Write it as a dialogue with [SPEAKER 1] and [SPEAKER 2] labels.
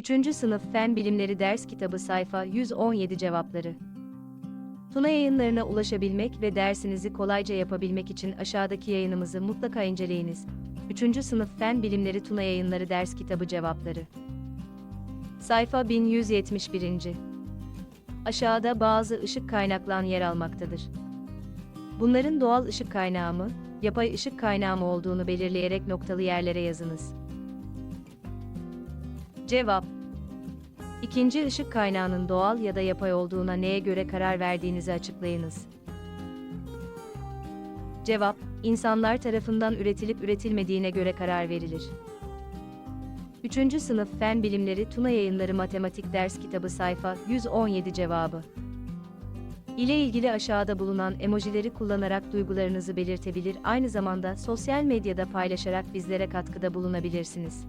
[SPEAKER 1] 3. Sınıf Fen Bilimleri Ders Kitabı Sayfa 117 Cevapları Tuna yayınlarına ulaşabilmek ve dersinizi kolayca yapabilmek için aşağıdaki yayınımızı mutlaka inceleyiniz. 3. Sınıf Fen Bilimleri Tuna Yayınları Ders Kitabı Cevapları Sayfa 1171. Aşağıda bazı ışık kaynaklan yer almaktadır. Bunların doğal ışık kaynağı mı, yapay ışık kaynağı mı olduğunu belirleyerek noktalı yerlere yazınız. Cevap İkinci ışık kaynağının doğal ya da yapay olduğuna neye göre karar verdiğinizi açıklayınız. Cevap, insanlar tarafından üretilip üretilmediğine göre karar verilir. 3. Sınıf Fen Bilimleri Tuna Yayınları Matematik Ders Kitabı Sayfa 117 Cevabı ile ilgili aşağıda bulunan emojileri kullanarak duygularınızı belirtebilir, aynı zamanda sosyal medyada paylaşarak bizlere katkıda bulunabilirsiniz.